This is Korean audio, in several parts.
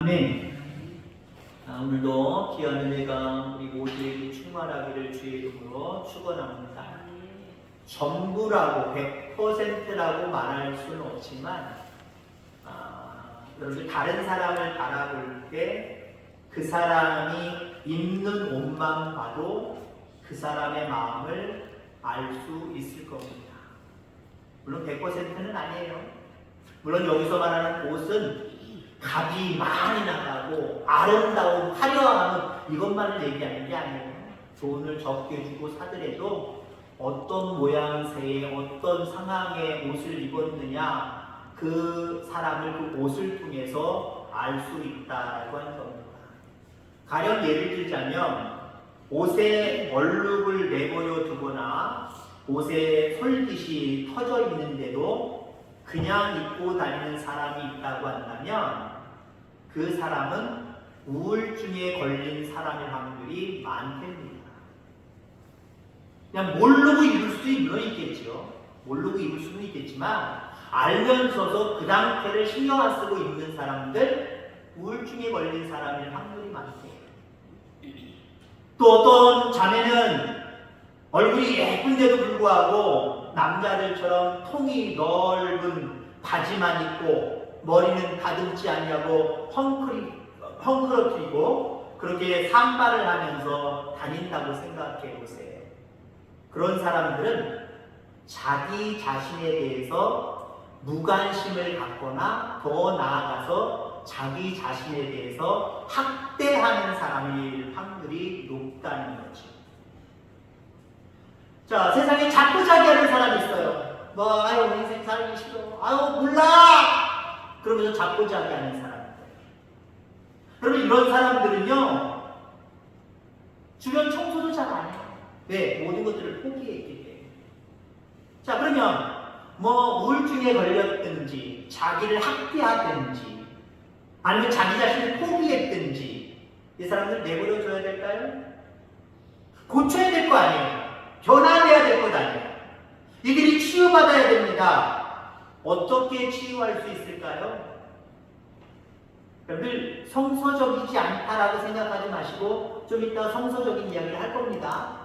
아멘. 아, 오늘도 귀한 은혜가 우리 모두에게 충만하기를 주의 이름으로 축원합니다. 전부라고 100%라고 말할 수는 없지만 아, 여러분 다른 사람을 바라볼 때 그 사람이 입는 옷만 봐도 그 사람의 마음을 알 수 있을 겁니다. 물론 100%는 아니에요. 물론 여기서 말하는 옷은 값이 많이 나가고 아름다운 화려함은 이것만을 얘기하는 게 아니에요. 돈을 적게 주고 사더라도 어떤 모양새의 어떤 상황의 옷을 입었느냐 그 사람을 그 옷을 통해서 알 수 있다라고 하는 겁니다. 가령 예를 들자면 옷에 얼룩을 내버려 두거나 옷에 솔깃이 터져 있는데도 그냥 입고 다니는 사람이 있다고 한다면 그 사람은 우울증에 걸린 사람의 확률이 많답니다. 그냥 모르고 입을 수도 물론 있겠죠. 모르고 입을 수는 있겠지만 알면서도 그 상태를 신경 안 쓰고 입는 사람들 우울증에 걸린 사람의 확률이 많대요. 또 어떤 자매는 얼굴이 예쁜데도 불구하고 남자들처럼 통이 넓은 바지만 입고 머리는 다듬지 아니하고 헝클이 헝클어뜨리고 그렇게 산발을 하면서 다닌다고 생각해 보세요. 그런 사람들은 자기 자신에 대해서 무관심을 갖거나 더 나아가서 자기 자신에 대해서 학대하는 사람일 확률이 높다는 거죠. 자, 세상에 자꾸 자기 하는 사람이 있어요. 뭐, 아유, 인생 살기 싫어. 아유, 몰라! 그러면서 자꾸자기 하는 사람들. 여러분, 이런 사람들은요, 주변 청소도 잘 안 해요. 왜? 모든 것들을 포기했기 때문에. 자, 그러면, 뭐, 우울증에 걸렸든지, 자기를 학대하든지, 아니면 자기 자신을 포기했든지, 이 사람들 내버려줘야 될까요? 고쳐야 될 거 아니에요. 변화돼야 될 것 아니에요. 이들이 치유받아야 됩니다. 어떻게 치유할 수 있을까요? 여러분들 성서적이지 않다라고 생각하지 마시고 좀 이따 성서적인 이야기를 할 겁니다.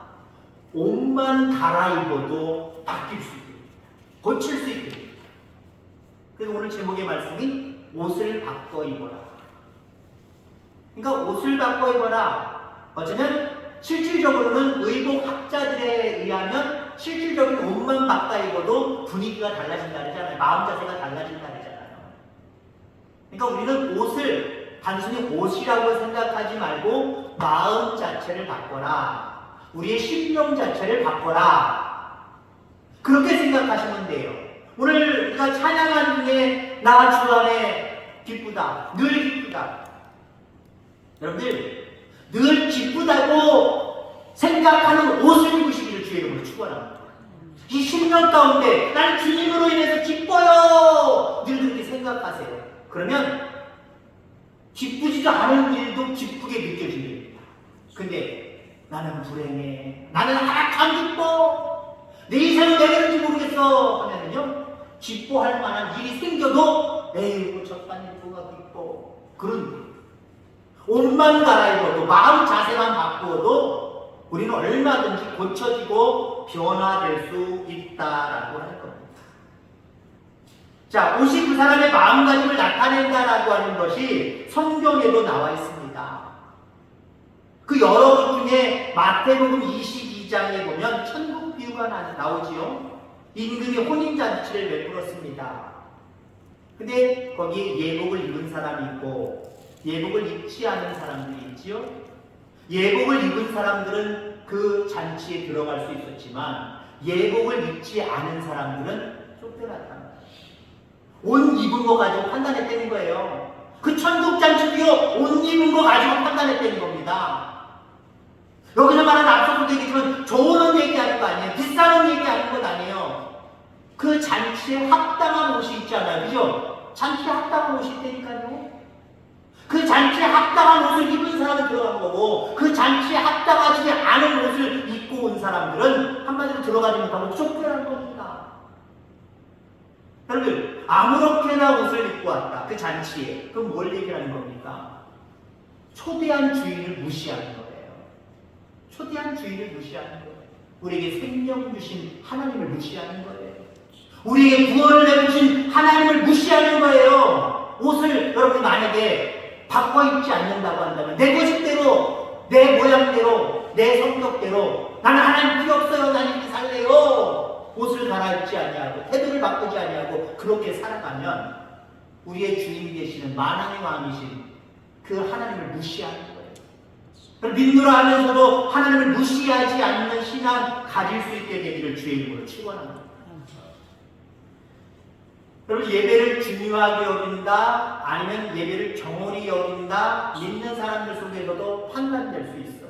옷만 갈아입어도 바뀔 수 있습니다. 고칠 수 있습니다. 그래서 오늘 제목의 말씀이 옷을 바꿔 입어라. 그러니까 옷을 바꿔 입어라. 어쩌면 실질적으로는 의복 학자들에 의하면 실질적인 옷만 바꿔 입어도 분위기가 달라진다 그러잖아요. 마음 자세가 달라진다 그러잖아요. 그러니까 우리는 옷을 단순히 옷이라고 생각하지 말고 마음 자체를 바꿔라. 우리의 심령 자체를 바꿔라. 그렇게 생각하시면 돼요. 오늘 우리가 찬양한 중에 나 주 안에 기쁘다. 늘 기쁘다. 여러분들 늘 기쁘다고 생각하는 옷을 입으시 이름으로 축원합니다. 이 10년 가운데 나는 주님으로 인해서 기뻐요. 늘 그렇게 생각하세요. 그러면 기쁘지도 않은 일도 기쁘게 느껴집니다. 근데 나는 불행해. 나는 안 기뻐. 내 인생은 왜 그런지 모르겠어. 하면은요, 기뻐할 만한 일이 생겨도, 에이, 저딴 일도가 기뻐. 그런 일. 옷만 갈아입어도 마음 자세만 바꾸어도 우리는 얼마든지 고쳐지고 변화될 수 있다라고 하는 겁니다. 자, 옷이 그 사람의 마음가짐을 나타낸다라고 하는 것이 성경에도 나와 있습니다. 그 여러 것 중에 마태복음 22장에 보면 천국 비유가 나- 나오지요. 임금이 혼인잔치를 베풀었습니다. 근데 거기에 예복을 입은 사람이 있고 예복을 입지 않은 사람들이 있지요. 예복을 입은 사람들은 그 잔치에 들어갈 수 있었지만 예복을 입지 않은 사람들은 쫓겨났다. 옷 입은 거 가지고 판단했다는 거예요. 그 천국 잔치도요, 옷 입은 거 가지고 판단했다는 겁니다. 여기서 말하는 앞서도 얘기지만 좋은 옷 얘기하는 거 아니에요. 비싼 옷 얘기하는 건 아니에요. 그 잔치에 합당한 옷이 있잖아요. 그죠? 잔치에 합당한 옷이 있다니까요. 그 잔치에 합당한 옷을 입은 사람은 들어간 거고 그 잔치에 합당하지 않은 옷을 입고 온 사람들은 한마디로 들어가지 못하고 쫓겨난 겁니다. 여러분 아무렇게나 옷을 입고 왔다 그 잔치에 그럼 뭘 얘기하는 겁니까? 초대한 주인을 무시하는 거예요. 초대한 주인을 무시하는 거예요. 우리에게 생명 주신 하나님을 무시하는 거예요. 우리에게 구원을 내주신 하나님을 무시하는 거예요. 옷을 여러분 만약에 바꿔 입지 않는다고 한다면 내 고집대로 내 모양대로 내 성격대로 나는 하나님 필요 없어요. 나는 이렇게 살래요. 옷을 갈아입지 아니하고 태도를 바꾸지 아니하고 그렇게 살아가면 우리의 주인이 되시는 만왕의 왕이신 그 하나님을 무시하는 거예요. 믿노라 하면서도 하나님을 무시하지 않는 신앙 가질 수 있게 되기를 주의 이름으로 축원합니다. 여러분 예배를 중요하게 여긴다 아니면 예배를 정원히 여긴다 믿는 사람들 속에서도 판단될 수 있어요.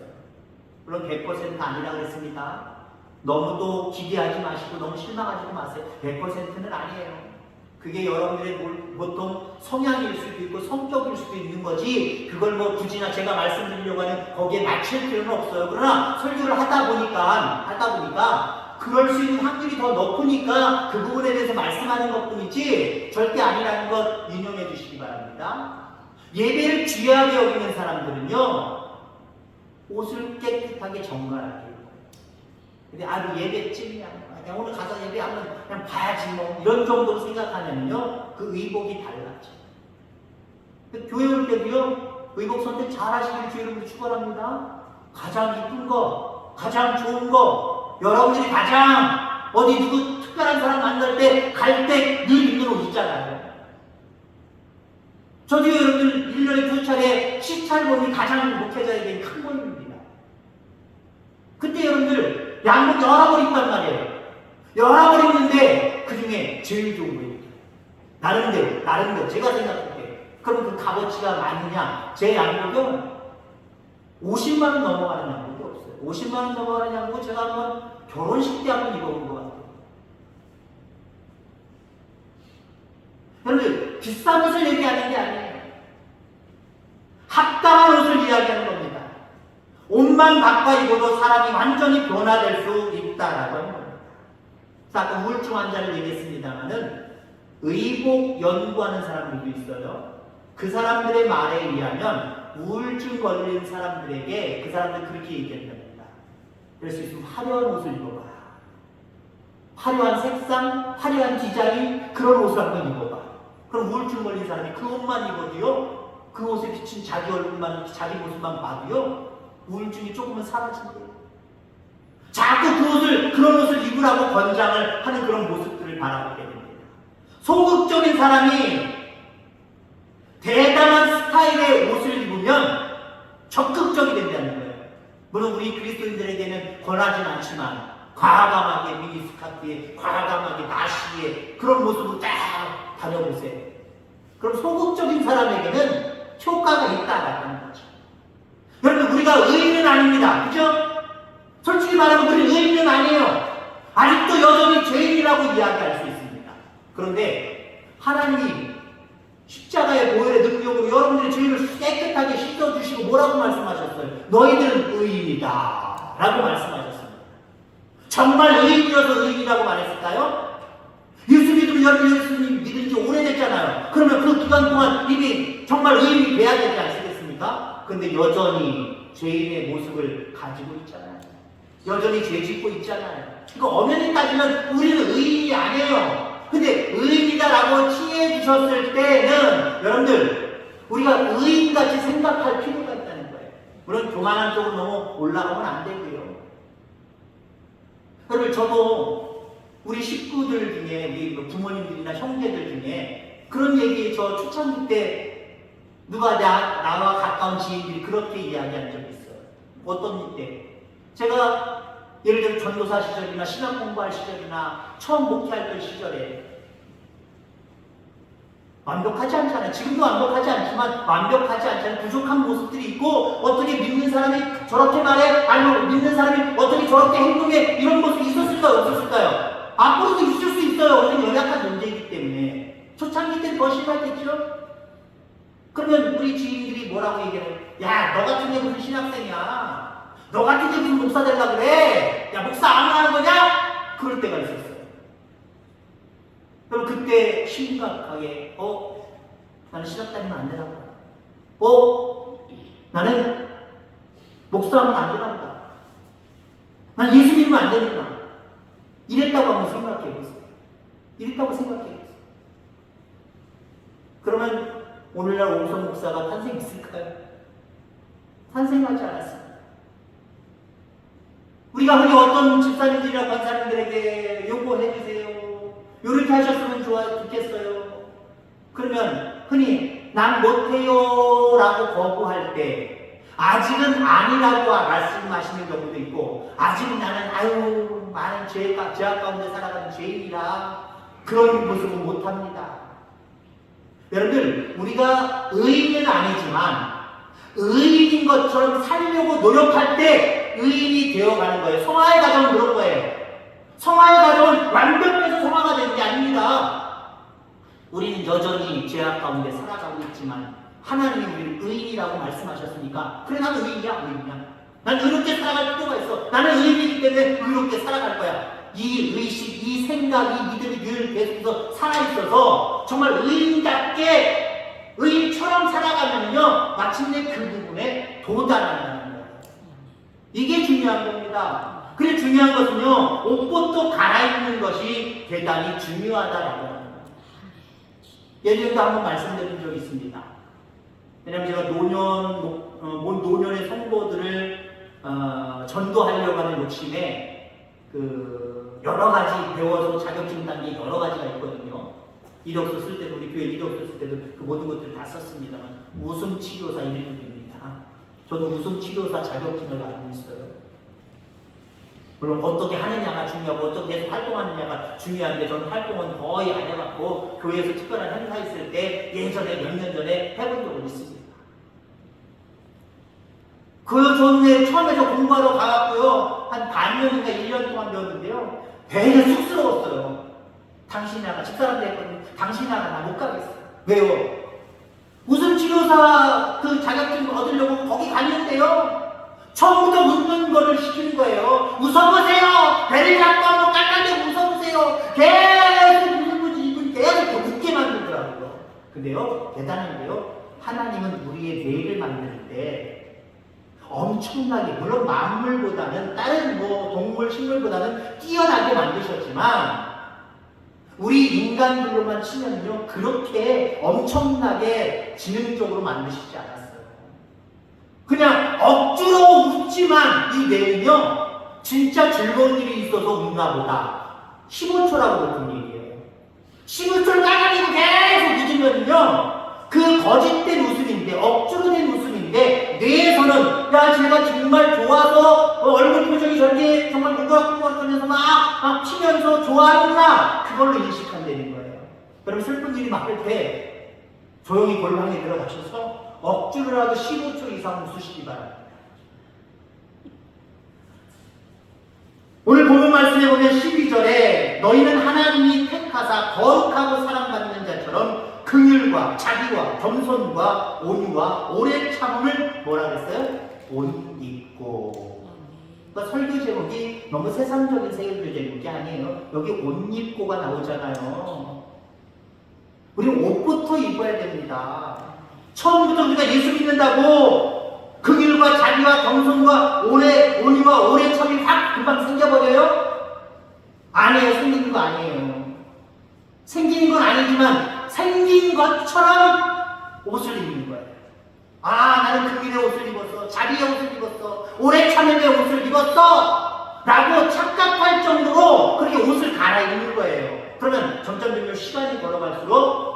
물론 100% 아니라 그랬습니다. 너무도 기대하지 마시고 너무 실망하지 마세요. 100%는 아니에요. 그게 여러분들의 뭘- 보통 성향일 수도 있고 성격일 수도 있는 거지 그걸 뭐 굳이나 제가 말씀드리려고 하는 거기에 맞출 필요는 없어요. 그러나 설교를 하다 보니까 하다 보니까 그럴 수 있는 확률이 더 높으니까 그 부분에 대해서 말씀하는 것 뿐이지 절대 아니라는 것 인용해 주시기 바랍니다. 예배를 귀하게 여기는 사람들은요 옷을 깨끗하게 정갈하게 입어요. 근데 아주 예배쯤이야. 그냥 오늘 가서 예배하면 그냥 봐야지 뭐 이런 정도로 생각하면요 그 의복이 달라져. 교회 올 때도요 의복 선택 잘 하시길 주의 이름으로 축원합니다. 가장 이쁜 거, 가장 좋은 거, 여러분들이 가장 어디 누구 특별한 사람 만날 때 갈 때 늘 입는 옷 있잖아요. 저도 여러분들 1년에 두 차례 시찰 모임이 가장 목회자에게 큰 모임입니다. 그때 여러분들 양복 여러 벌 입단 말이에요. 여러 벌 입는데 그 중에 제일 좋은 거 입어요. 나름대로, 나름대로 제가 생각할 때 그럼 그 값어치가 많으냐? 제 양복은 50만 원 넘어가는 양복이 없어요. 50만 원 넘어가는 양복 제가 한번 결혼식 때 한번 입어본 것 같아요. 여러분 비싼 옷을 얘기하는 게 아니에요. 합당한 옷을 이야기하는 겁니다. 옷만 바꿔 입어도 사람이 완전히 변화될 수 있다라고 하는 겁니다. 아까 우울증 환자를 얘기했습니다만은 의복 연구하는 사람들도 있어요. 그 사람들의 말에 의하면 우울증 걸린 사람들에게 그 사람들 그렇게 얘기한답니다. 수 있으면 화려한 옷을 입어봐. 화려한 색상, 화려한 디자인 그런 옷을 한번 입어봐. 그럼 우울증 걸린 사람이 그 옷만 입어도요. 그 옷에 비친 자기 얼굴만, 자기 모습만 봐도요. 우울증이 조금은 사라진대요. 자꾸 그 옷을, 그런 옷을 입으라고 권장을 하는 그런 모습들을 바라보게 됩니다. 소극적인 사람이 대담한 스타일의 옷을 입으면 적극적이 된다는 거예요. 물론 우리 그리스도인들에게는 권하진 않지만 과감하게 미니스카트에 과감하게 나시에 그런 모습으로 딱 다녀보세요. 그럼 소극적인 사람에게는 효과가 있다라는 거죠. 여러분 우리가 의인은 아닙니다. 그죠? 솔직히 말하면 우리 의인은 아니에요. 아직도 여전히 죄인이라고 이야기할 수 있습니다. 그런데 하나님이 십자가의 보혈의 능력으로 여러분들의 죄를 깨끗하게 씻어주시고 뭐라고 말씀하셨어요? 너희들은 의인이다. 라고 말씀하셨습니다. 정말 의인이어서 의인이라고 말했을까요? 예수 믿으면 예수님 믿은 지 오래됐잖아요. 그러면 그 기간 동안 이미 정말 의인이 돼야 되지 않겠습니까? 근데 여전히 죄인의 모습을 가지고 있잖아요. 여전히 죄 짓고 있잖아요. 그러니까 엄연히 따지면 우리는 의인이 아니에요. 근데 의인이다라고 칭해 주셨을 때는 여러분들 우리가 의인같이 생각할 필요가. 물론 교만한 쪽으로 너무 올라가면 안 되고요. 여러분 저도 우리 식구들 중에 우리 그 부모님들이나 형제들 중에 그런 얘기 저 초창기 때 누가 나, 나와 가까운 지인들이 그렇게 이야기한 적이 있어요. 어떤 때 제가 예를 들어 전도사 시절이나 신학 공부할 시절이나 처음 목회할 때 시절에 완벽하지 않잖아요. 지금도 완벽하지 않지만 완벽하지 않잖아요. 부족한 모습들이 있고 어떻게 믿는 사람이 저렇게 말해 아니면 믿는 사람이 어떻게 저렇게 행동해 이런 모습이 있었을까요? 없었을까요? 앞으로도 있을 수 있어요. 우리는 연약한 존재이기 때문에 초창기 때 더 심하겠죠? 그러면 우리 지인들이 뭐라고 얘기해요? 야, 너 같은 게 무슨 신학생이야? 너 같은 게 무슨 목사 되려고 그래? 야, 목사 안 하는 거냐? 그럴 때가 있었어요. 그럼 그때 심각하게 어 나는 신학 다니면 안 되나 보다. 어 나는 목사하면 안 되나 보다. 난 예수 믿으면 안 되겠구나. 이랬다고 한번 생각해 보세요. 이랬다고 생각해 보세요. 그러면 오늘날 오성 목사가 탄생했을까요? 탄생하지 않았습니다. 우리가 흔히 어떤 집사님들이나 권사님들에게 요구해 주세요. 이렇게 하셨으면 좋겠어요. 그러면 흔히 난 못해요 라고 거부할 때 아직은 아니라고 말씀하시는 경우도 있고 아직은 나는 아유 많은 죄, 죄악 가운데 살아가는 죄인이라 그런 모습은 못합니다. 여러분들 우리가 의인은 아니지만 의인인 것처럼 살려고 노력할 때 의인이 되어가는 거예요. 성화의 과정은 그런 거예요. 성화의 과정은 완벽해서 성화가 되는 게 아닙니다. 우리는 여전히 죄악 가운데 살아가고 있지만 하나님이 우리를 의인이라고 말씀하셨으니까 그래 나는 의인이야? 의인이야? 난 의롭게 살아갈 필요가 있어. 나는 의인이기 때문에 의롭게 살아갈 거야. 이 의식, 이 생각, 이 믿음이 늘 계속해서 살아있어서 정말 의인답게 의인처럼 살아가면요 마침내 그 부분에 도달한다는 거예요. 이게 중요한 겁니다 그래 중요한 것은요 옷부터 갈아입는 것이 대단히 중요하다라고 합니다 예전에도 한번 말씀드린 적이 있습니다. 왜냐하면 제가 노년, 어, 본 노년의 성도들을 어, 전도하려고 하는 욕심에 그 여러 가지 배워서 자격증 단계 여러 가지가 있거든요. 이력서 쓸 때도 우리 교회 이력서 쓸 때도 그 모든 것들을 다 썼습니다만 웃음 치료사 이름이 됩니다. 저도 웃음 치료사 자격증을 가지고 있어요. 물론 어떻게 하느냐가 중요하고 어떻게 계속 활동하느냐가 중요한데 저는 활동은 거의 안 해봤고 교회에서 특별한 행사 있을 때 예전에 몇 년 전에 해본 적은 있습니다. 그 전에 처음에서 공부하러 가갖고요 한 반년인가 1년 동안 배웠는데요 되게 쑥스러웠어요. 당신이 나가 집사람도 했거든요. 당신이 나가 나못 가겠어요. 왜요? 웃음 치료사 그 자격증 얻으려고 거기 갔는데요. 처음부터 웃는 거를 시키는 거예요. 웃어보세요. 배를 잡고 한번 깔깔대고 웃어보세요. 계속 웃는 이분 계속 웃게 만들더라고요. 근데요, 대단한 게요. 하나님은 우리의 뇌를 때 엄청나게 물론 만물보다는 다른 뭐 동물, 식물보다는 뛰어나게 만드셨지만 우리 인간들로만 치면요 그렇게 엄청나게 지능적으로 만드시지 않았어요. 그냥 억지로 웃지만 이 뇌는요 진짜 즐거운 일이 있어서 웃나 보다. 15초라고 보통 얘기해요. 15초를 까가지고 계속 웃으면요 그 거짓된 웃음인데 억지로 된 웃음인데 뇌에서는 야 제가 정말 좋아서 어, 얼굴 표정이 저렇게 정말 우거우거하면서 막, 막 치면서 좋아하는구나. 그걸로 인식한다는 거예요. 여러분 슬픈 일이 많을 때 조용히 골방에 들어가셔서 억지로라도 15초 이상 웃으시기 바랍니다. 오늘 본문 말씀에 보면 12절에 너희는 하나님이 택하사 거룩하고 사랑받는 자처럼 긍휼과 자비와 겸손과 온유와 오래 참음을 뭐라 그랬어요? 옷 입고 그러니까 설교 제목이 너무 세상적인 설교 제목이 아니에요. 여기 옷 입고가 나오잖아요. 우리 옷부터 입어야 됩니다. 처음부터 우리가 예수 믿는다고 그 길과 자비와 겸손과 오래 온유와 오래 참이 확 금방 생겨버려요? 아니에요. 생기는 거 아니에요. 생기는 건 아니지만 생긴 것처럼 옷을 입는 거예요. 아 나는 그 길의 옷을 입었어. 자비의 옷을 입었어. 오래 참음의 옷을 입었어. 라고 착각할 정도로 그렇게 옷을 갈아입는 거예요. 그러면 점점 점점 시간이 걸어갈수록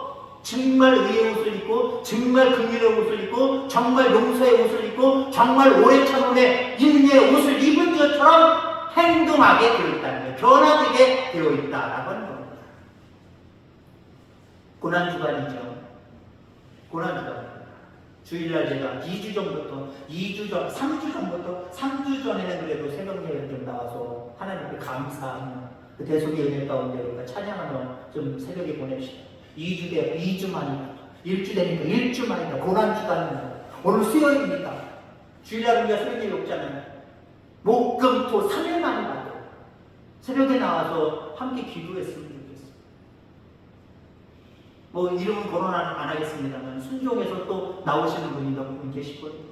정말 의의 옷을 입고 정말 긍휼의 옷을 입고 정말 용서의 옷을 입고 정말 오래 참음의 인내의 옷을 입은 것처럼 행동하게 되어 있다는 거예요. 변화되게 되어 있다라고 하는 겁니다. 고난주간이죠. 고난주간. 주일날 제가 2주 전부터, 2주 전, 3주 전부터, 3주 전에는 그래도 새벽 예배 좀 나와서 하나님께 감사하며 그 대속의 은혜 가운데 우리가 찬양하며 좀 새벽에 보냅시다. 2주 되 2주 만이다. 1주 되니까 1주 만이다. 고난주간입니다. 오늘 수요일입니다. 주일날 우리가 예배 없잖아요. 목 금 토 3일 만에 받아요. 새벽에 나와서 함께 기도했으면 좋겠어요. 뭐 이름은 거론 안, 안 하겠습니다만 순종에서 또 나오시는 분이 몇분 계시거든요.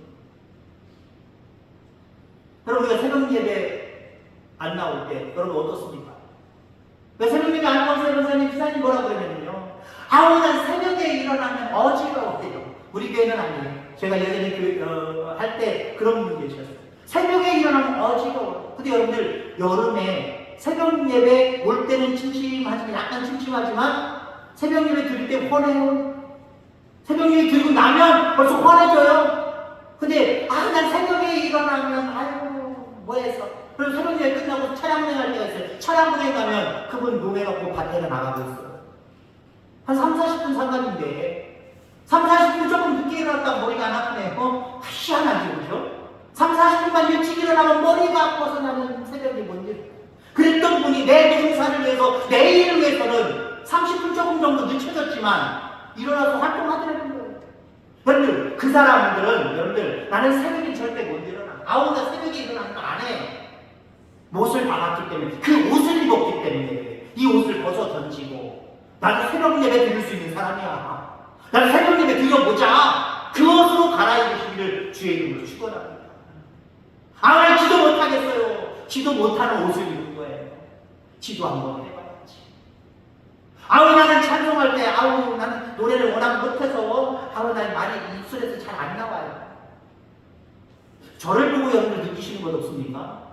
여러분 우리가 새벽 예배 안 나올 때 여러분 어떻습니까? 왜 새벽 예배 안 나오세요? 선생님, 기사님 뭐라 그러면요. 아우 난 새벽에 일어나면 어지러워요. 우리 교회는 아니에요. 제가 예전에 그, 어, 할때 그런 분이 계셨어요. 새벽에 일어나면 어지러워. 근데 여러분들 여름에 새벽 예배 올 때는 침침하지만 약간 침침하지만 새벽 예배 드릴 때 환해요. 새벽 예배 드리고 나면 벌써 환해져요. 근데 아 난 새벽에 일어나면 아유 뭐해서 그리고 새벽 예배 끝나고 차량 운행할 때가 있어요. 차량 운행 가면 그분 노래 갖고 밭에 나가고 있어요. 한 3, 40분 상관인데 3, 40분 조금 늦게 일어났다 머리가 안 아프네. 어? 희한하지 그죠? 3, 40분만 일찍 일어나면 머리가 아파서 나는 새벽에 뭔 일. 그랬던 분이 내 동사를 위해서 내 일을 위해서는 30분 조금 정도 늦춰졌지만 일어나서 활동하더라는 거예요. 여러분들 그 사람들은 여러분들 나는 새벽에 절대 못 일어나. 아우 나 새벽에 일어나는 거 안 해. 못을 박았기 때문에 그 옷을 입었기 때문에 이 옷을 벗어 던지고 나는 새벽 예배 드릴 수 있는 사람이야. 나는 새벽 예배 드려보자. 그 옷으로 갈아입으시기를 주의 이름으로 축원합니다. 아, 나 기도 못하겠어요. 기도 못하는 옷을 입은 거예요. 기도 한번 해봐야지. 아우, 나는 찬송할 때, 아우, 나는 노래를 워낙 못해서, 아우, 난 말이 입술에서 잘 안 나와요. 저를 보고 여러분들 느끼시는 것 없습니까?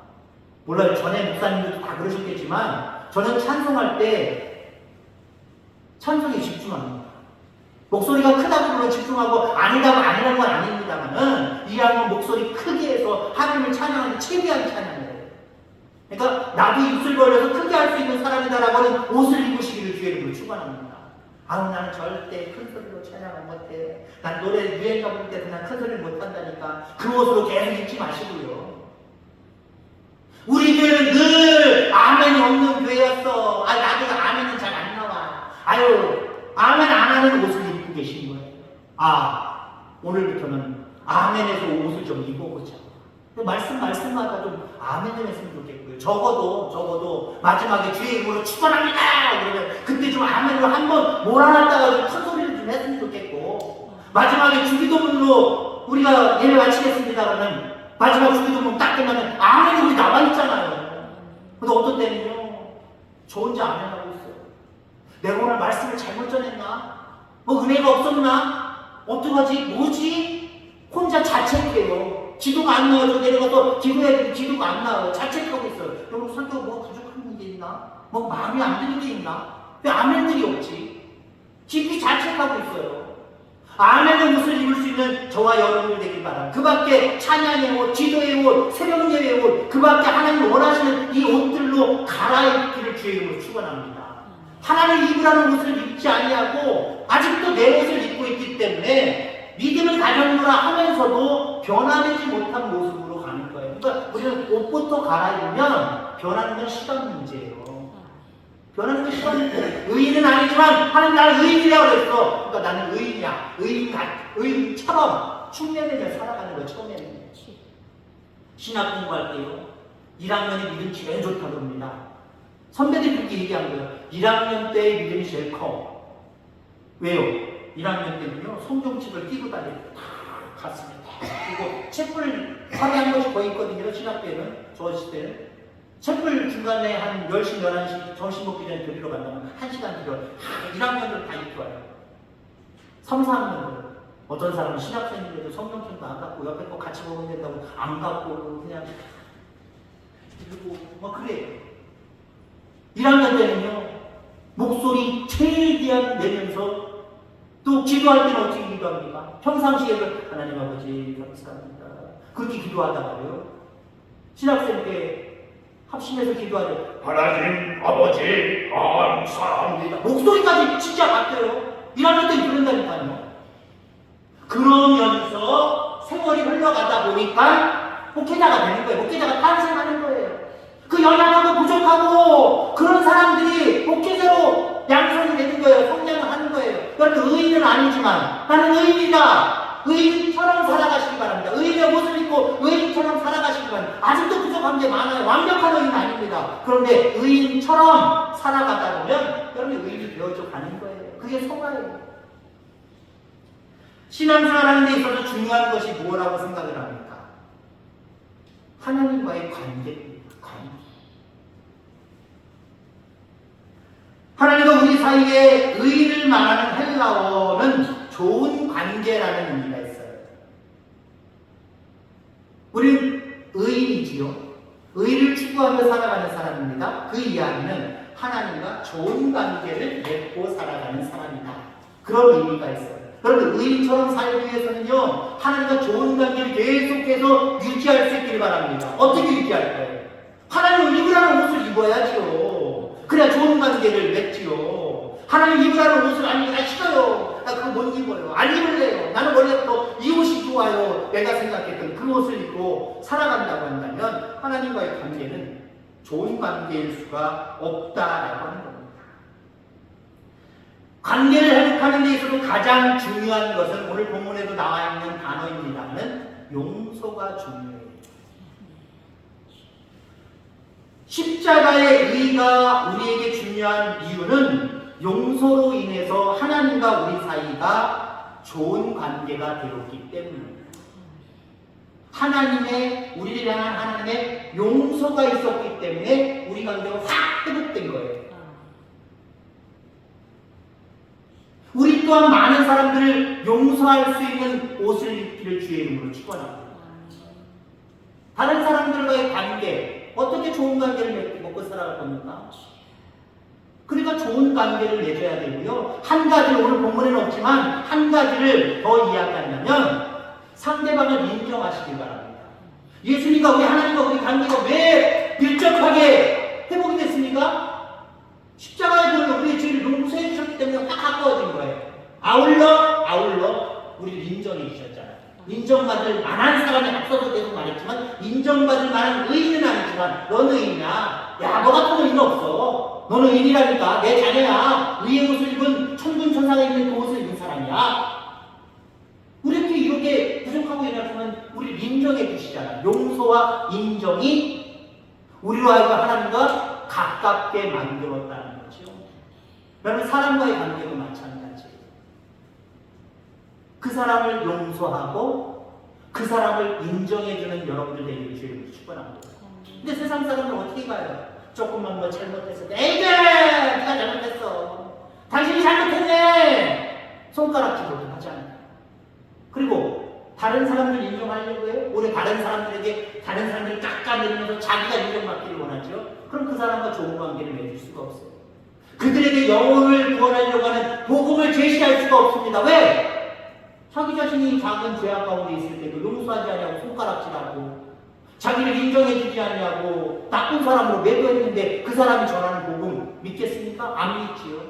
몰라요. 전에 목사님들도 다 그러셨겠지만, 저는 찬송할 때, 찬송에 집중합니다. 목소리가 크다고 물론 집중하고 아니다고 아니라는 건 아닙니다만은 이왕은 목소리 크게 해서 하나님을 찬양하는 최대한 찬양을 해요. 그러니까 나도 입술 벌려서 크게 할 수 있는 사람이다라고 하는 옷을 입으시기를 이름으로 축원합니다. 아우 나는 절대 큰 소리로 찬양을 못해. 난 노래 유행가 부를 때도 난큰 소리를 못한다니까. 그 옷으로 계속 입지 마시고요. 우리 교회는 늘 아멘이 없는 교회였어. 아 나도 아멘은 잘안 나와. 아유 아멘 안 하는 옷을 입고 계신 거예요. 아 오늘부터는 아멘에서 옷을 좀 입어보자. 말씀 말씀마다 좀 아멘 좀 했으면 좋겠고요. 적어도 적어도 마지막에 주의 이름으로 축원합니다. 그러면 그때 좀 아멘으로 한번 몰아놨다가 큰 소리를 좀 했으면 좋겠고 마지막에 주기도문으로 우리가 예배 마치겠습니다. 그러면 마지막 주기도문 딱 끝나면 아멘이 우리 나와 있잖아요. 근데 어떤 때는요 저 혼자 있어요. 내가 오늘 말씀을 잘못 전했나? 뭐 은혜가 없었나? 어떡하지? 뭐지? 혼자 자책해요. 기도가 안 나와서 내려가서 기도해야 기도가 안 나와요. 자책하고 있어요. 여러분 성격 뭐 부족한 게 있나? 뭐 마음에 안 드는 게 있나? 왜 아멘들이 없지? 깊이 자책하고 있어요. 아멘의 옷을 입을 수 있는 저와 여러분들 되길 바랍니다. 그 밖에 찬양의 옷, 기도의 옷, 새벽 예배의 옷, 그 밖에 하나님 원하시는 이 옷들로 갈아입기를 주의 이름으로 축원합니다. 하나님 입으라는 옷을 입지 아니하고 아직도 내 옷을 입고 있기 때문에 믿음을 가졌노라 하면서도 변화되지 못한 모습으로 가는 거예요. 그러니까 우리는 옷부터 갈아입으면 변하는 건 시간 문제예요. 변하는 건 시간 문제. 의인은 아니지만 하나님 나를 의인이라고 그랬어. 그러니까 나는 의인이야. 의인 같, 의인처럼 흉내내며 살아가는 거 처음에는. 신학 공부할 때요. 1학년이 믿음 제일 좋다고 합니다. 선배들이 그렇게 얘기한 거예요. 1학년 때의 믿음이 제일 커. 왜요? 1학년 때는요, 성경책을 끼고 다니고, 다 가슴에 다 끼고, 책을 하루에 한 번씩 거의 있거든요, 신학 때는, 저 시대는. 책을 중간에 한 10시, 11시 점심 먹기 전에 데리러 간다면 1시간 기도 1학년들 다 이렇게 와요. 3, 4학년들. 어떤 사람은 신학생인데도 성경책도 안 갖고 옆에 거 같이 먹으면 된다고 안 갖고 그냥 그리고 막 그래요. 1학년 때는요, 목소리 최대한 내면서 또 기도할 때는 어떻게 기도합니까? 평상시에는 하나님 아버지 감사합니다. 그렇게 기도하다가요. 신학생 때 합심해서 기도하죠. 하나님 아버지 감사합니다. 목소리까지 진짜 바뀌어요. 1학년 때는 그런다니까요. 그러면서 세월이 흘러가다 보니까 목회자가 되는 거예요. 목회자가 탄생하는 거예요. 그 연약하고 부족하고 그런 사람들이 목회자로 양성이 되는 거예요. 성장을 하는 거예요. 여러분 의인은 아니지만 나는 의인이다. 의인처럼 살아가시기 바랍니다. 의인의 옷을 입고 의인처럼 살아가시기 바랍니다. 아직도 부족한 게 많아요. 완벽한 의인 아닙니다. 그런데 의인처럼 살아가다 보면 여러분이 의인이 되어져 가는 거예요. 그게 성화예요. 신앙생활하는 데 있어서 중요한 것이 뭐라고 생각을 합니까? 하나님과의. 관계. 하나님과 우리 사이에 의를 말하는 헬라어는 좋은 관계라는 의미가 있어요. 우리는 의인이지요. 의를 추구하며 살아가는 사람입니다. 그 이야기는 하나님과 좋은 관계를 맺고 살아가는 사람이다. 그런 의미가 있어요. 여러분, 의인처럼 살기 위해서는요, 하나님과 좋은 관계를 계속해서 유지할 수 있기를 바랍니다. 어떻게 유지할 거예요? 하나님을 입으라는 옷을 입어야지요. 그래야 좋은 관계를 맺지요. 하나님 입으라는 옷을 안 입으라 싫어요. 나 그거 못 입어요. 안 입을래요. 나는 원래부터 이 옷이 좋아요. 내가 생각했던 그 옷을 입고 살아간다고 한다면 하나님과의 관계는 좋은 관계일 수가 없다라고 하는 겁니다. 관계를 회복하는 데 있어서 가장 중요한 것은 오늘 본문에도 나와 있는 단어입니다는 용서가 중요해요. 십자가의 의가 우리에게 중요한 이유는 용서로 인해서 하나님과 우리 사이가 좋은 관계가 되었기 때문입니다. 하나님의 우리를 향한 하나님의 용서가 있었기 때문에 우리 관계가 확 회복된 거예요. 우리 또한 많은 사람들을 용서할 수 있는 옷을 입기를 주의 이름으로 축원합니다. 다른 사람들과의 관계 어떻게 좋은 관계를 맺고 살아갈 겁니까? 그러니까 좋은 관계를 맺어야 되고요. 한 가지를 오늘 본문에는 없지만 한 가지를 더 이야기한다면 상대방을 인정하시기 바랍니다. 예수님과 우리 하나님과 우리 관계가 왜 밀접하게 회복이 됐습니까? 십자가에 보면 우리의 죄를 용서해 주셨기 때문에 딱 가까워진 거예요. 아울러 아울러 우리를 인정해 주셨잖아요. 인정받을 만한 사람이 앞서서 계속 말했지만 인정받을 만한 의인은 아니지만 너는 의인이야. 야, 너 같은 의인 없어. 너는 의인이라니까. 내 자녀야. 의의 옷을 입은 천군 천사가 입는 그 옷을 입은 사람이야. 우리렇게 이렇게 부족하고 일하지만 우리를 인정해 주시잖아요. 용서와 인정이 우리로 하여금 하나님과 가깝게 만들었다는 거죠. 여러분 사람과의 관계도 마찬가지예요. 그 사람을 용서하고 그 사람을 인정해주는 여러분들 되기를 주님으로 축원합니다. 근데 세상 사람들 어떻게 가요? 조금만 뭐 잘못했을 때 에이게 네가 잘못했어. 당신이 잘못했네. 손가락질도 하잖아요. 그리고 다른 사람들 인정하려고 해요? 오히려 다른 사람들에게 다른 사람들을 깎아내리면서 자기가 인정받기를 원하죠. 그럼 그 사람과 좋은 관계를 맺을 수가 없어요. 그들에게 영혼을 구원하려고 하는 복음을 제시할 수가 없습니다. 왜? 자기 자신이 작은 죄악 가운데 있을 때도 용서하지 않냐고 손가락질하고 자기를 인정해주지 않냐고 나쁜 사람으로 매도했는데 그 사람이 전하는 복음 믿겠습니까? 안 믿지요.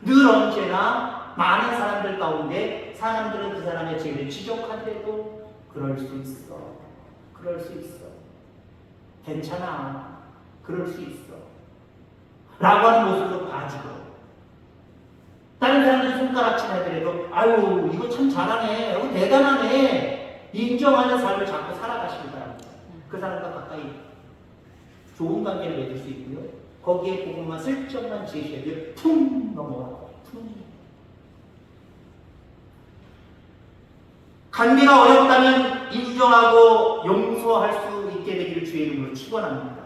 늘 언제나 많은 사람들 가운데 사람들은 그 사람의 죄를 지적하더라도 그럴 수 있어. 그럴 수 있어. 괜찮아. 그럴 수 있어. 라고 하는 모습으로 봐주고 다른 사람들이 손가락질 하더라도 아유 이거 참 잘하네. 이거 대단하네. 인정하는 삶을 자꾸 살아가시기 바랍니다. 그 사람과 가까이 좋은 관계를 맺을 수 있고요. 거기에 복음만 슬쩍만 제시해도 퉁 넘어가고 퉁. 관계가 어렵다면 인정하고 용서할 수 있게 되기를 주의 이름으로 축원합니다.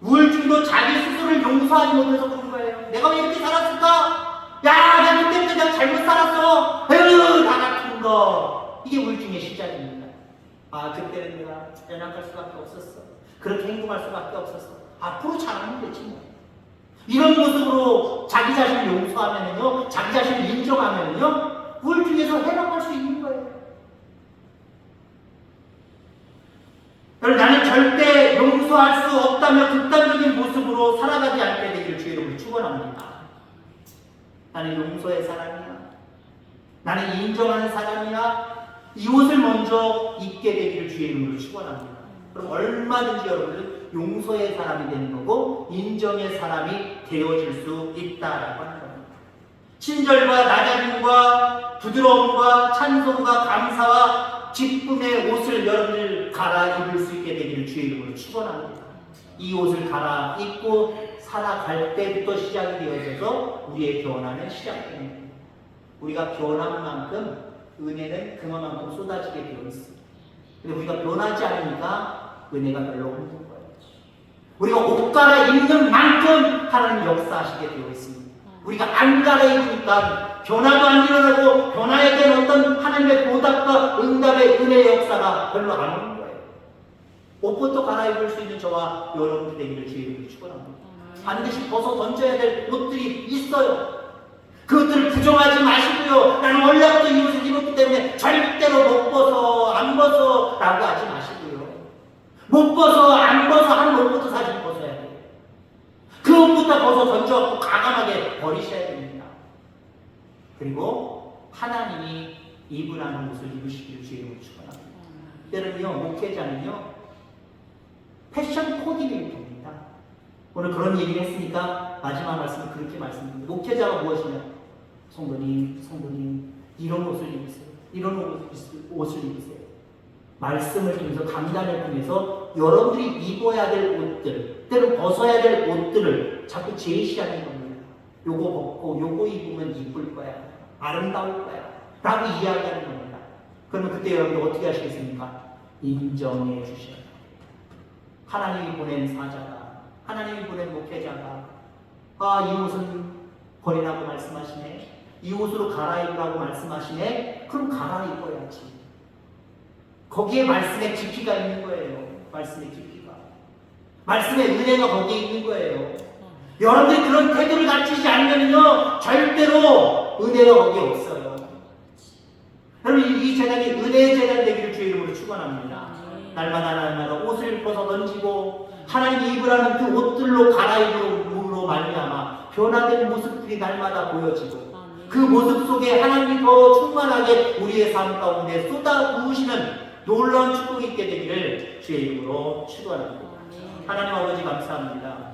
우울증도 자기 스스로를 용서하지 못해서 그런 거예요. 내가 왜 이렇게 살았을까? 야, 내가 그때부터 내가 잘못 살았어. 에휴, 다 같은 거. 이게 우울증의 시작입니다. 아, 그때는 내가 연약할 수밖에 없었어. 그렇게 행동할 수밖에 없었어. 앞으로 잘하면 되지 뭐. 이런 모습으로 자기 자신을 용서하면요, 자기 자신을 인정하면요, 우울증에서 해방할 수 있는 거예요. 여러분, 나는 절대 용서할 수 없다며 극단적인 모습으로 살아가지 않게 되기를 주의 이름으로 축원합니다. 나는 용서의 사람이야. 나는 인정하는 사람이야. 이 옷을 먼저 입게 되기를 주의 이름으로 축원합니다. 그럼 얼마든지 여러분들 용서의 사람이 되는 거고 인정의 사람이 되어질 수 있다라고 하는 겁니다. 친절과 낮아짐과 부드러움과 찬송과 감사와 기쁨의 옷을 여러분들 갈아입을 수 있게 되기를 주의 이름으로 축원합니다. 이 옷을 갈아입고 살아갈 때부터 시작이 되어져서 우리의 변화는 시작됩니다. 우리가 변한 만큼 은혜는 그만큼 쏟아지게 되어 있습니다. 근데 우리가 변하지 않으니까 은혜가 별로 없는 거예요. 우리가 옷 갈아입는 만큼 하나님 역사하시게 되어 있습니다. 우리가 안 갈아입으니까 변화도 안 일어나고 변화에 대한 어떤 하나님의 보답과 응답의 은혜의 역사가 별로 안 오는 거예요. 옷부터 갈아입을 수 있는 저와 여러분 되기를 주의를 축원합니다. 반드시 벗어 던져야 될 옷들이 있어요. 그것들을 부정하지 마시고요. 나는 원래 벗어 라고 하지 마시고요. 못 벗어, 안 벗어 하는 옷부터 사실 벗어야 돼요. 그 옷부터 벗어 던져갖고 과감하게 버리셔야 됩니다. 그리고 하나님이 입으라는 옷을 입으시기를 주의로 축원합니다. 때는요, 목회자는요, 패션 코디네이터입니다. 오늘 그런 얘기를 했으니까 마지막 말씀을 그렇게 말씀드립니다. 목회자가 무엇이냐? 성도님, 성도님, 이런 옷을 입으세요. 이런 옷- 옷을 입으세요. 말씀을 통해서 강단을 통해서 여러분들이 입어야 될 옷들, 때로 벗어야 될 옷들을 자꾸 제시하는 겁니다. 요거 벗고 요거 입으면 이쁠 거야. 아름다울 거야. 라고 이야기하는 겁니다. 그러면 그때 여러분들 어떻게 하시겠습니까? 인정해 주셔야. 하나님이 보낸 사자가, 하나님이 보낸 목회자가, 아, 이 옷은 버리라고 말씀하시네. 이 옷으로 갈아입으라고 말씀하시네. 그럼 갈아입어야지. 거기에 말씀의 깊이가 있는 거예요. 말씀의 깊이가. 말씀의 은혜가 거기에 있는 거예요. 여러분들이 그런 태도를 갖추지 않으면요, 절대로 은혜가 거기에 없어요. 여러분, 이- 이 재단이 은혜의 재단 되기를 주의 이름으로 축원합니다. 날마다 날마다 옷을 벗어 던지고 하나님이 입으라는 그 옷들로 갈아입음으로 말미암아 변화된 모습들이 날마다 보여지고 그 모습 속에 하나님이 더 충만하게 우리의 삶 가운데 쏟아 부으시는 놀라운 축복이 있게 되기를 주의 이름으로 축원합니다. 하나님 아버지 감사합니다.